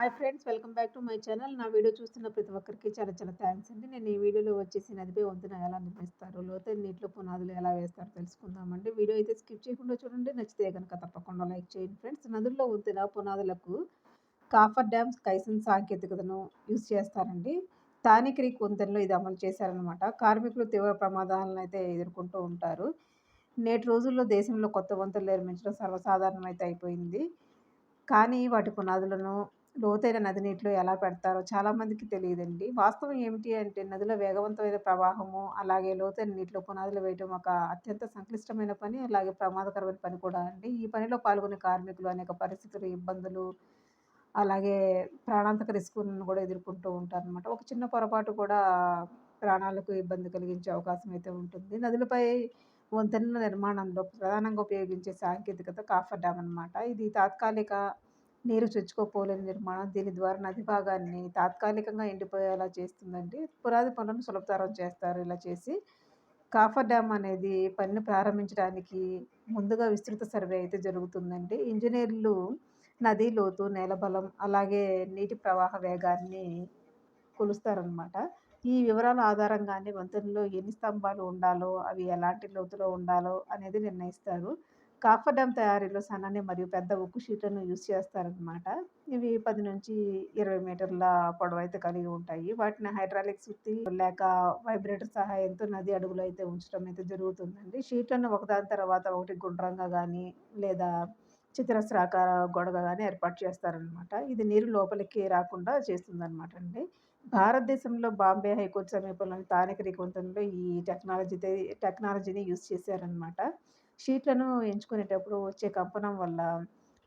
Hi friends welcome back to my channel నా video చూస్తున్న ప్రతి ఒక్కరికి చాలా చాలా థ్యాంక్స్ అండి. నేను ఈ వీడియోలో వచ్చేసి నదిపై వంతున ఎలా నిర్మిస్తారు లోతైన నీటిలో పునాదులు ఎలా వేస్తారో తెలుసుకుందామండి. వీడియో అయితే స్కిప్ చేయకుండా చూడండి. నచ్చితే కనుక తప్పకుండా లైక్ చేయండి ఫ్రెండ్స్ నదుల్లో వంతున పునాదులకు కాఫర్ డ్యామ్స్ కైసన్ సాంకేతికతను యూజ్ చేస్తారండి. తాని క్రీక్ వంతెనలో ఇది అమలు చేశారనమాట కార్మికులు తీవ్ర ప్రమాదాలను అయితే ఎదుర్కొంటూ ఉంటారు. నేటి రోజుల్లో దేశంలో కొత్త వంతులు నిర్మించడం సర్వసాధారణం అయితే అయిపోయింది. కానీ వాటి పునాదులను లోతైన నది నీటిలో ఎలా పెడతారో చాలామందికి తెలియదండి. వాస్తవం ఏమిటి అంటే నదిలో వేగవంతమైన ప్రవాహము అలాగే లోతైన నీటిలో పునాదులు వేయటం ఒక అత్యంత సంక్లిష్టమైన పని అలాగే ప్రమాదకరమైన పని కూడా అండి. ఈ పనిలో పాల్గొనే కార్మికులు అనేక పరిస్థితులు ఇబ్బందులు అలాగే ప్రాణాంతక రిస్కులను కూడా ఎదుర్కొంటూ ఉంటారు అనమాట ఒక చిన్న పొరపాటు కూడా ప్రాణాలకు ఇబ్బంది కలిగించే అవకాశం అయితే ఉంటుంది. నదులపై వంతెనల నిర్మాణంలో ప్రధానంగా ఉపయోగించే సాంకేతికత కాఫర్ డ్యామ్ అనమాట ఇది తాత్కాలిక నీరు చొచ్చుకోపోలేని నిర్మాణం దీని ద్వారా నది భాగాన్ని తాత్కాలికంగా ఎండిపోయేలా చేస్తుందండి. పురాది పనులను సులభతరం చేస్తారు. ఇలా చేసి కాఫర్ డ్యామ్ అనేది పనిని ప్రారంభించడానికి ముందుగా విస్తృత సర్వే అయితే జరుగుతుందండి. ఇంజనీర్లు నది లోతు నేల బలం అలాగే నీటి ప్రవాహ వేగాన్ని కొలుస్తారనమాట ఈ వివరాల ఆధారంగానే వంతెనలో ఎన్ని స్తంభాలు ఉండాలో అవి ఎలాంటి లోతులో ఉండాలో అనేది నిర్ణయిస్తారు. కాఫర్ డ్యామ్ తయారీలో సన్నని మరియు పెద్ద ఉక్కు షీట్లను యూజ్ చేస్తారనమాట ఇవి పది నుంచి ఇరవై మీటర్ల పొడవు అయితే కలిగి ఉంటాయి. వాటిని హైడ్రాలిక్ సుత్తి లేక వైబ్రేటర్ సహాయంతో నది అడుగులో అయితే ఉంచడం అయితే జరుగుతుందండి. షీట్లను ఒకదాని తర్వాత ఒకటి గుండ్రంగా కానీ లేదా చతురస్రాకార గొడగ కానీ ఏర్పాటు చేస్తారనమాట ఇది నీరు లోపలికి రాకుండా చేస్తుందన్నమాట అండి. భారతదేశంలో బాంబే హైకోర్టు సమీపంలోని తానిక రికొంతంలో ఈ టెక్నాలజీ టెక్నాలజీని యూజ్ చేశారనమాట షీట్లను ఎంచుకునేటప్పుడు వచ్చే కంపనం వల్ల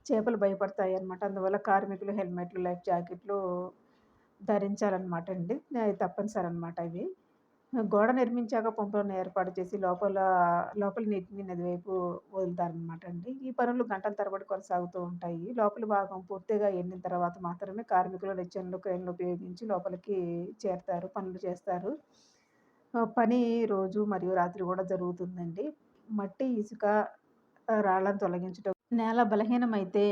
చేపలు భయపడతాయి అనమాట అందువల్ల కార్మికులు హెల్మెట్లు లైఫ్ జాకెట్లు ధరించాలన్నమాట అండి. అది తప్పనిసరి అనమాట ఇవి గోడ నిర్మించాక పంపులను ఏర్పాటు చేసి లోపల లోపల నీటిని నది వైపు వదులుతారనమాట అండి. ఈ పనులు గంటల తరబడి కొనసాగుతూ ఉంటాయి. లోపల భాగం పూర్తిగా ఎండిన తర్వాత మాత్రమే కార్మికులు నిచ్చెనలు క్రేన్లు ఉపయోగించి లోపలికి చేరుతారు పనులు చేస్తారు. పని రోజు మరియు రాత్రి కూడా జరుగుతుందండి. మట్టి ఇసుక రాళ్ళను తొలగించడం నేల బలహీనమైతే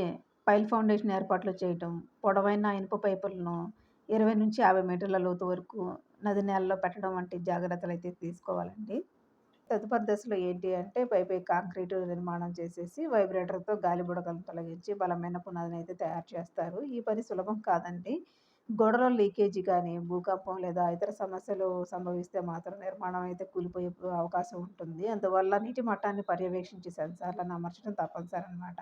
పైల్ ఫౌండేషన్ ఏర్పాట్లు చేయటం పొడవైన ఇనుప పైపులను ఇరవై నుంచి యాభై మీటర్ల లోతు వరకు నది నేలలో పెట్టడం వంటి జాగ్రత్తలు అయితే తీసుకోవాలండి. తదుపరి దశలో ఏంటి అంటే పైపై కాంక్రీటు నిర్మాణం చేసేసి వైబ్రేటర్తో గాలి బుడకలను తొలగించి బలమైన పునాదిని అయితే తయారు చేస్తారు. ఈ పని సులభం కాదండి. గొడవల లీకేజీ కానీ భూకంపం లేదా ఇతర సమస్యలు సంభవిస్తే మాత్రం నిర్మాణం అయితే కూలిపోయే అవకాశం ఉంటుంది. అందువల్ల నీటి మట్టాన్ని పర్యవేక్షించి సెన్సార్లను అమర్చడం తప్పనిసరి అనమాట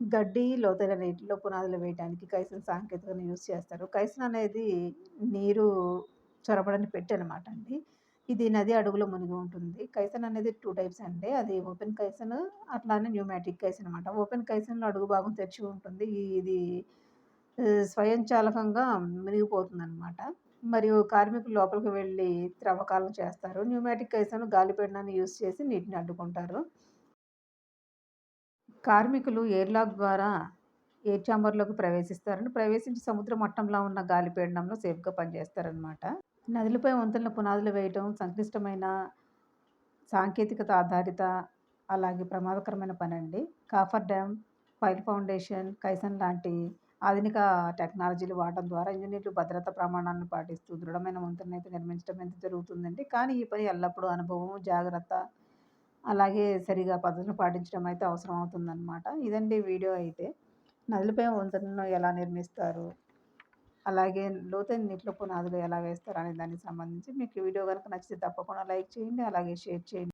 గడ్డి లోతైన నీటిలో పునాదులు వేయడానికి కైసన్ సాంకేతికను యూజ్ చేస్తారు. కైసన్ అనేది నీరు చొరబడని పెట్టి అనమాట అండి. ఇది నది అడుగులో మునిగి ఉంటుంది. కైసన్ అనేది టూ టైప్స్ అండి. అది ఓపెన్ కైసన్ అట్లానే న్యూమాటిక్ కైసన్ అనమాట ఓపెన్ కైసన్లో అడుగు భాగం తెరిచి ఉంటుంది. ఇది స్వయంచాలకంగా మునిగిపోతుందనమాట మరియు కార్మికులు లోపలికి వెళ్ళి త్రవ్వకాలను చేస్తారు. న్యూమాటిక్ కైసను గాలిపీడనాన్ని యూజ్ చేసి నీటిని అడ్డుకుంటారు. కార్మికులు ఎయిర్లాక్ ద్వారా ఎయిర్ ఛాంబర్లోకి ప్రవేశిస్తారని ప్రవేశించి సముద్ర మట్టంలో ఉన్న గాలిపీడనంలో సేఫ్గా పనిచేస్తారనమాట నదులపై వంతులను పునాదులు వేయటం సంక్లిష్టమైన సాంకేతికత ఆధారిత అలాగే ప్రమాదకరమైన పని అండి coffer dam pile foundation caisson లాంటి ఆధునిక టెక్నాలజీలు వాడడం ద్వారా ఇంజనీర్లు భద్రతా ప్రమాణాలను పాటిస్తూ దృఢమైన వంతెన అయితే నిర్మించడం అయితే జరుగుతుందండి కానీ ఈ పని ఎల్లప్పుడూ అనుభవం జాగ్రత్త అలాగే సరిగా పద్ధతులు పాటించడం అయితే అవసరం అవుతుందన్నమాట. ఇదండి వీడియో అయితే. నదులపై వంతెనను ఎలా నిర్మిస్తారు? అలాగే లోతైన నీటిలో పునాదులు ఎలా వేస్తారు? అనే దానికి సంబంధించి మీకు వీడియో కనుక నచ్చితే తప్పకుండా లైక్ చేయండి అలాగే షేర్ చేయండి.